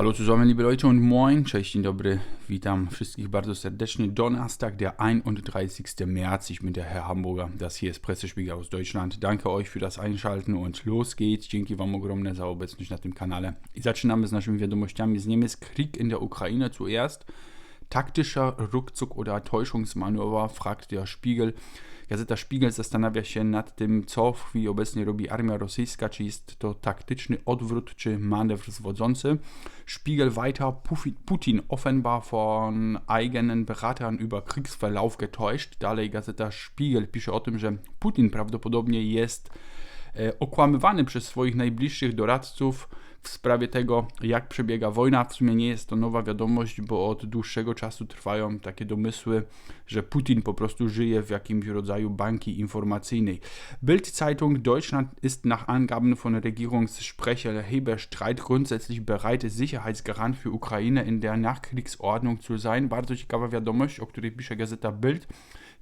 Hallo zusammen, liebe Leute und moin. Cześć, dzień dobry. Witam wszystkich bardzo serdecznie. Donnerstag, der 31. März. Ich bin der Herr Hamburger. Das hier ist Pressespiegel aus Deutschland. Danke euch für das Einschalten und los geht's. Dzięki wam ogromne za obecność na tym kanale. I zaczynamy z naszymi wiadomościami z Niemiec. Krieg in der Ukraine zuerst. Taktischer Rückzug oder Täuschungsmanöver, fragt der Spiegel. Gazeta Spiegel zastanawia się nad tym, co w chwili obecnej robi armia rosyjska, czy jest to taktyczny odwrót, czy manewr zwodzący. Spiegel weiter, Putin offenbar von eigenen Beratern über Kriegsverlauf getäuscht. Dalej Gazeta Spiegel pisze o tym, że Putin prawdopodobnie jest e, okłamywany przez swoich najbliższych doradców, w sprawie tego, jak przebiega wojna. W sumie nie jest to nowa wiadomość, bo od dłuższego czasu trwają takie domysły, że Putin po prostu żyje w jakimś rodzaju bańki informacyjnej. Bild-Zeitung Deutschland ist nach Angaben von Regierungssprecher Heber Streit grundsätzlich bereit, Sicherheitsgarant für Ukraine in der Nachkriegsordnung zu sein. Bardzo ciekawa wiadomość, o której pisze gazeta Bild.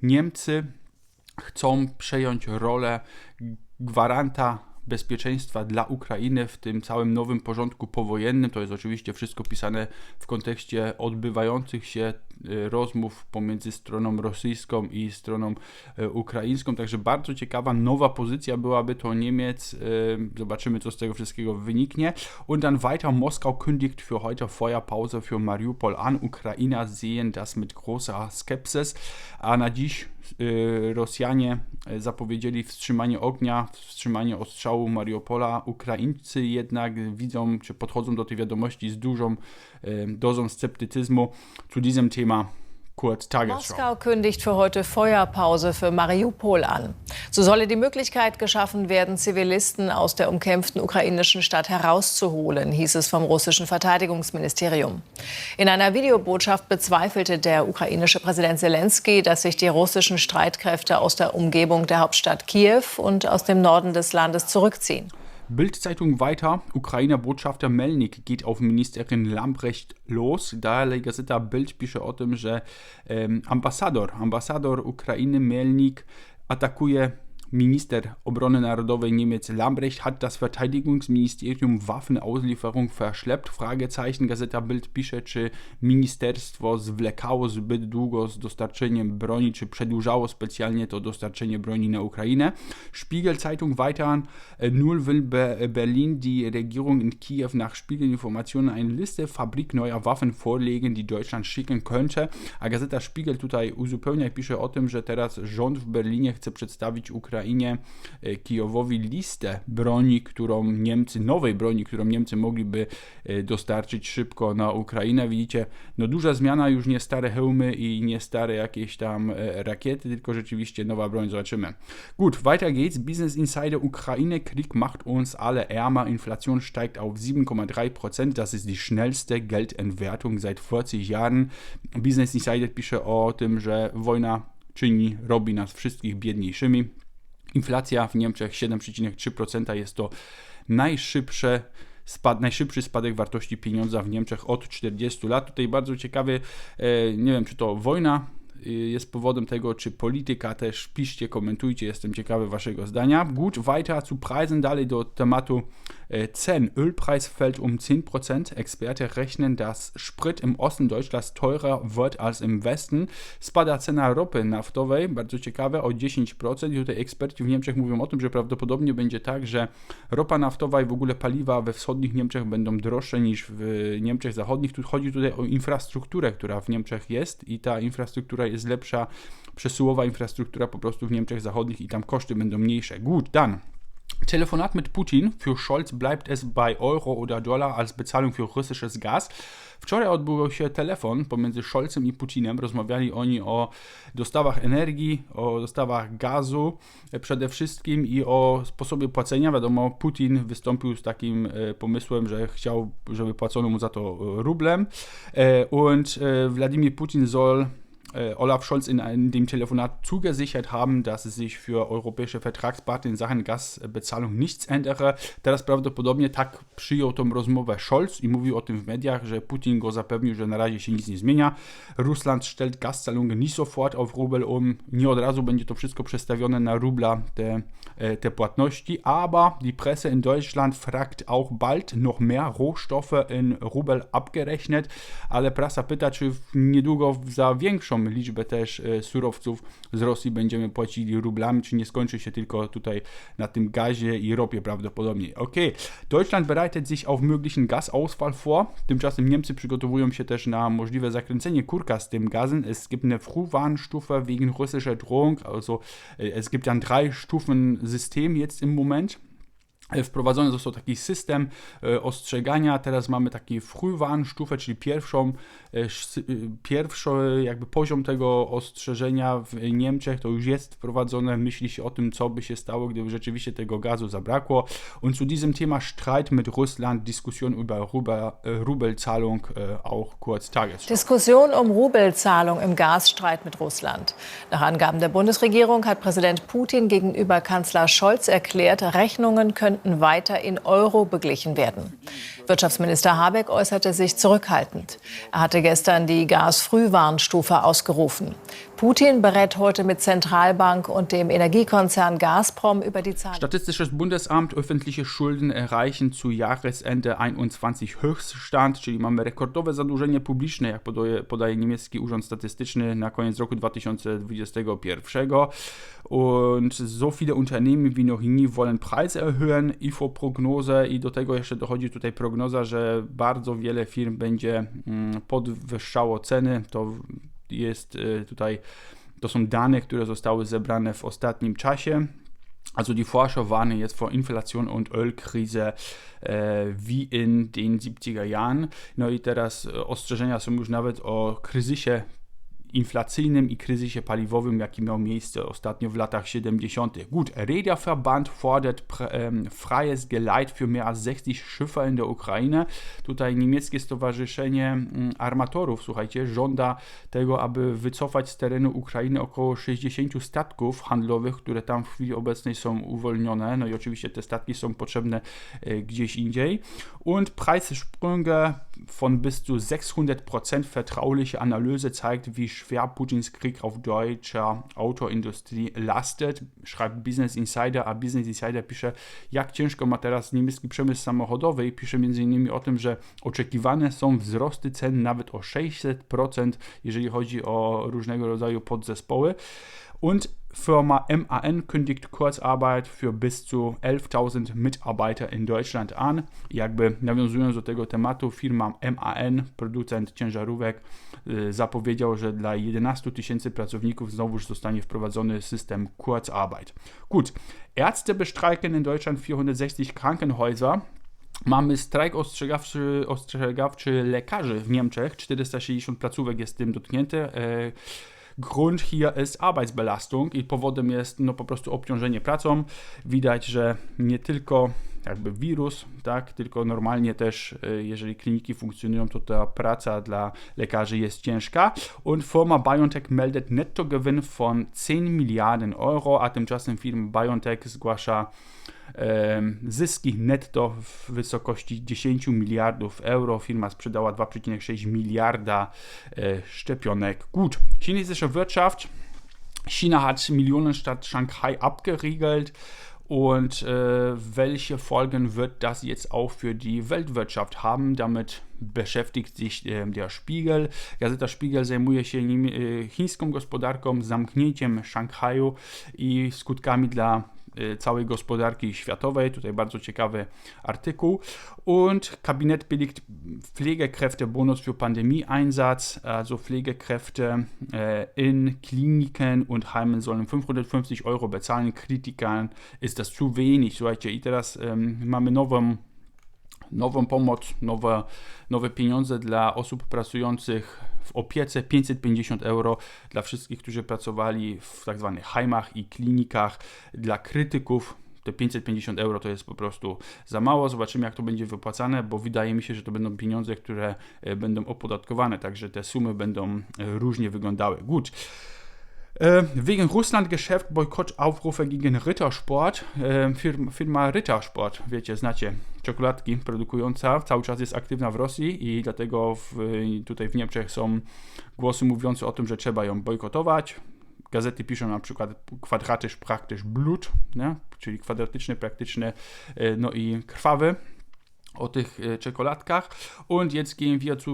Niemcy chcą przejąć rolę gwaranta bezpieczeństwa dla Ukrainy w tym całym nowym porządku powojennym. To jest oczywiście wszystko pisane w kontekście odbywających się y, rozmów pomiędzy stroną rosyjską i stroną y, ukraińską. Także bardzo ciekawa nowa pozycja byłaby to Niemiec. Y, zobaczymy, co z tego wszystkiego wyniknie. Und dann weiter Moskau kündigt für heute Feuerpause für Mariupol an. Ukrainer sehen das mit großer Skepsis. A na dziś Rosjanie zapowiedzieli wstrzymanie ognia, wstrzymanie ostrzału Mariupola. Ukraińcy jednak widzą, czy podchodzą do tej wiadomości z dużą dozą sceptycyzmu. Zu diesem Thema Kurz Tagesschau. Moskau kündigt für heute Feuerpause für Mariupol an. So solle die Möglichkeit geschaffen werden, Zivilisten aus der umkämpften ukrainischen Stadt herauszuholen, hieß es vom russischen Verteidigungsministerium. In einer Videobotschaft bezweifelte der ukrainische Präsident Zelensky, dass sich die russischen Streitkräfte aus der Umgebung der Hauptstadt Kiew und aus dem Norden des Landes zurückziehen. Bildzeitung weiter. Ukrainer Botschafter Melnik geht auf Ministerin Lambrecht los. Dalej gazeta Bild pisze o tym, że um, ambasador, ambasador Ukrainy Melnik atakuje Minister Obrony Narodowej Niemiec Lambrecht hat das Verteidigungsministerium Waffenauslieferung verschleppt. Fragezeichen. Gazeta Bild pisze, czy ministerstwo zwlekało zbyt długo z dostarczeniem broni, czy przedłużało specjalnie to dostarczenie broni na Ukrainę. Spiegel Zeitung weiter. Null will Berlin die Regierung in Kiew nach Spiegelinformationen eine Liste Fabrik neuer Waffen vorlegen, die Deutschland schicken könnte. A Gazeta Spiegel tutaj uzupełnia i pisze o tym, że teraz rząd w Berlinie chce przedstawić Ukrainę Ukrainie, e, Kijowowi listę broni, którą Niemcy, nowej broni, którą Niemcy mogliby e, dostarczyć szybko na Ukrainę. Widzicie, no duża zmiana, już nie stare hełmy i nie stare jakieś tam e, rakiety, tylko rzeczywiście nowa broń, zobaczymy. Gut, weiter geht's. Business Insider Ukraine Krieg macht uns alle ärmer. Inflation steigt auf 7,3%. Das ist die schnellste Geldentwertung seit 40 Jahren. Business Insider pisze o tym, że wojna czyni, robi nas wszystkich biedniejszymi. Inflacja w Niemczech 7,3% jest to najszybsze spad, najszybszy spadek wartości pieniądza w Niemczech od 40 lat. Tutaj bardzo ciekawy, e, nie wiem czy to wojna jest powodem tego, czy polityka też piszcie, komentujcie, jestem ciekawy waszego zdania. Gut, weiter zu Preisen, dalej do tematu e, Cen. Ölpreis fällt um 10%. Experte rechnen, dass Sprit im Osten Deutschlands teurer wird als im Westen. Spada cena ropy naftowej, bardzo ciekawe, o 10%. I tutaj eksperci w Niemczech mówią o tym, że prawdopodobnie będzie tak, że ropa naftowa i w ogóle paliwa we wschodnich Niemczech będą droższe niż w Niemczech zachodnich. Tu chodzi tutaj o infrastrukturę, która w Niemczech jest i ta infrastruktura jest lepsza przesyłowa infrastruktura po prostu w Niemczech Zachodnich i tam koszty będą mniejsze. Gut, dann. Telefonat mit Putin. Für Scholz bleibt es bei Euro oder Dollar als Bezahlung für russisches Gas. Wczoraj odbył się telefon pomiędzy Scholzem i Putinem. Rozmawiali oni o dostawach energii, o dostawach gazu przede wszystkim i o sposobie płacenia. Wiadomo, Putin wystąpił z takim e, pomysłem, że chciał, żeby płacono mu za to rublem. E, und e, Władimir Putin soll äh, Olaf Scholz in, in, dem Telefonat zugesichert haben, dass sich für europäische Vertragspartner in Sachen Gasbezahlung nichts ändere. Teraz prawdopodobnie tak przyjął tą rozmowę Scholz i mówił o tym w mediach, że Putin go zapewnił, że na razie się nic nie zmienia. Russland stellt Gaszahlungen nie sofort auf Rubel um. Nie od razu będzie to wszystko przestawione na rubla, te, e, te płatności, aber die Presse in Deutschland fragt auch bald noch mehr Rohstoffe in Rubel abgerechnet, ale prasa pyta, czy niedługo za większą liczbę też e, surowców z Rosji będziemy płacili rublami, czy nie skończy się tylko tutaj na tym gazie i ropie prawdopodobnie. Ok, Deutschland bereitet sich auf möglichen Gasausfall vor. Tymczasem Niemcy przygotowują się też na możliwe zakręcenie kurka z tym gazem. Es gibt eine Frühwarnstufe wegen russischer Drohung. Also e, es gibt ein drei Stufen System jetzt im Moment. E, wprowadzony został taki system e, ostrzegania. Teraz mamy taki Frühwarnstufę, czyli pierwszą, e, pierwszy jakby poziom tego ostrzeżenia w Niemczech. To już jest wprowadzone. Myśli się o tym, co by się stało, gdyby rzeczywiście tego gazu zabrakło. Und zu diesem Thema Streit mit Russland, Diskussion über Rubel, Rubelzahlung auch kurz Tagesschau. Diskussion um Rubelzahlung im Gasstreit mit Russland. Nach Angaben der Bundesregierung hat Präsident Putin gegenüber Kanzler Scholz erklärt, Rechnungen können könnten weiter in Euro beglichen werden. Wirtschaftsminister Habeck äußerte sich zurückhaltend. Er hatte gestern die Gasfrühwarnstufe ausgerufen. Putin berät heute mit Zentralbank und dem Energiekonzern Gazprom über die Zahlen. Statystisches Bundesamt öffentliche Schulden erreichen zu Jahresende 21 Höchststand, czyli mamy rekordowe zadłużenie publiczne, jak podaje, podaje niemiecki Urząd Statystyczny na koniec roku 2021. Und so viele Unternehmen wie noch nie wollen Preise erhöhen, IFO-Prognose i do tego jeszcze dochodzi tutaj prognoza, że bardzo wiele firm będzie mm, podwyższało ceny. To jest y, tutaj, to są dane, które zostały zebrane w ostatnim czasie. Also die Forscher warnen jetzt vor Inflation und Ölkrise äh, wie in den 70er Jahren. No i teraz e, ostrzeżenia są już nawet o kryzysie inflacyjnym i kryzysie paliwowym, jaki miał miejsce ostatnio w latach 70. Gut, Reederverband fordert freies Geleit für mehr als 60 Schiffe in der Ukraine. Tutaj niemieckie stowarzyszenie mm, armatorów, słuchajcie, żąda tego, aby wycofać z terenu Ukrainy około 60 statków handlowych, które tam w chwili obecnej są uwolnione. No i oczywiście te statki są potrzebne e, gdzieś indziej. Und Preissprünge von bis zu 600% vertrauliche Analyse zeigt, wie schwer Putins Krieg auf deutscher Autoindustrie lastet, schreibt Business Insider, a Business Insider pisze, jak ciężko ma teraz niemiecki przemysł samochodowy i pisze m.in. o tym, że oczekiwane są wzrosty cen nawet o 600%, jeżeli chodzi o różnego rodzaju podzespoły. Und Firma MAN kündigt Kurzarbeit für bis zu 11.000 Mitarbeiter in Deutschland an. Jakby nawiązując do tego tematu, firma MAN, producent ciężarówek, zapowiedział, że dla 11 tysięcy pracowników znowuż zostanie wprowadzony system Kurzarbeit. Gut, Ärzte bestreiken in Deutschland 460 Krankenhäuser. Mamy strajk ostrzegawczy, ostrzegawczy lekarzy w Niemczech. 460 placówek jest tym dotknięte. Grund hier ist Arbeitsbelastung i powodem jest no po prostu obciążenie pracą. Widać, że nie tylko jakby wirus, tak, tylko normalnie też, e, jeżeli kliniki funkcjonują, to ta praca dla lekarzy jest ciężka. Und Firma BioNTech meldet Nettogewinn von 10 Milliarden Euro, a tymczasem firma BioNTech zgłasza zyski netto w wysokości 10 miliardów euro. Firma sprzedała 2,6 miliarda e, szczepionek. Gut, chinesische Wirtschaft. China hat Millionenstadt Shanghai abgeriegelt. Und äh, welche Folgen wird das jetzt auch für die Weltwirtschaft haben? Damit beschäftigt sich äh, der Spiegel. Gazeta Spiegel zajmuje się nim, äh, chińską gospodarką, zamknięciem Szanghaju i skutkami dla całej gospodarki światowej. Tutaj bardzo ciekawy Artykuł. Und Kabinett billigt Pflegekräftebonus für Pandemieeinsatz. Also Pflegekräfte äh, in Kliniken und Heimen sollen 550 Euro bezahlen. Kritikern ist das zu wenig. Słuchajcie, i teraz mamy nową nową pomoc, nowe, nowe pieniądze dla osób pracujących w opiece 550 euro dla wszystkich, którzy pracowali w tak zwanych i klinikach, dla krytyków te 550 euro to jest po prostu za mało. Zobaczymy, jak to będzie wypłacane, bo wydaje mi się, że to będą pieniądze, które e, będą opodatkowane, także te sumy będą e, różnie wyglądały. Gut. Äh, wegen Russland-Geschäft Boykottaufrufe gegen Rittersport. Äh, firma, Rittersport, wiecie, znacie, czekoladki produkująca, cały czas jest aktywna w Rosji i dlatego w, tutaj w Niemczech są głosy mówiące o tym, że trzeba ją bojkotować. Gazety piszą na przykład kwadratysz, praktysz, blut, czyli kwadratyczny, praktyczny, no i krwawy o tych äh, czekoladkach. Und jetzt gehen wir zu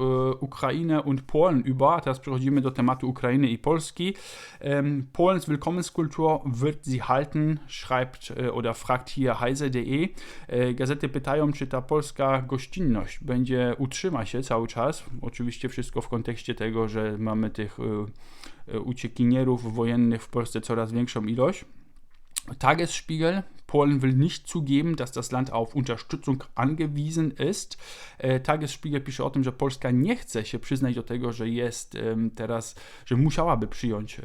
äh, Ukraine und Polen über. Teraz przechodzimy do tematu Ukrainy i Polski. Ähm, Polens Willkommenskultur wird sie halten, schreibt äh, oder fragt hier heise.de. Äh, gazety pytają, czy ta polska gościnność będzie utrzyma się cały czas. Oczywiście wszystko w kontekście tego, że mamy tych e, e, uciekinierów wojennych w Polsce coraz większą ilość. Tagesspiegel. Polen will nicht zugeben, dass das Land auf Unterstützung angewiesen ist. E, Tagesspiegel pisze o tym, że Polska nie chce się przyznać do tego, że jest teraz, że musiałaby przyjąć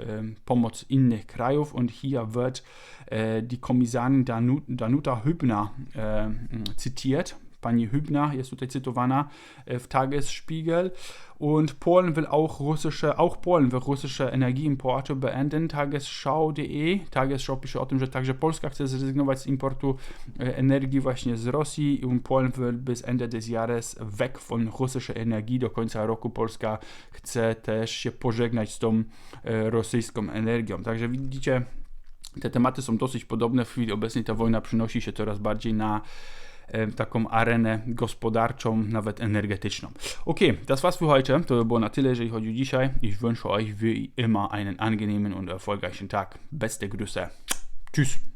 pomoc innych krajów und hier wird e, die Kommissarin Danuta Hübner e, zitiert. Pani Hübner jest tutaj cytowana w Tagesspiegel. Und Polen will auch russische, auch Polen will russische Energieimporte beenden. Tagesschau.de, Tagesschau pisze o tym, że także Polska chce zrezygnować z importu energii właśnie z Rosji i Polen will bis Ende des Jahres weg von russischer Energie. Do końca roku Polska chce też się pożegnać z tą rosyjską energią. Także widzicie, te tematy są dosyć podobne. W chwili obecnej ta wojna przynosi się coraz bardziej na taką arenę gospodarczą, nawet energetyczną. Okay, das war's für heute. To było na tyle, jeżeli chodzi o dzisiaj. Ich wünsche euch wie immer einen angenehmen und erfolgreichen Tag. Beste Grüße. Tschüss.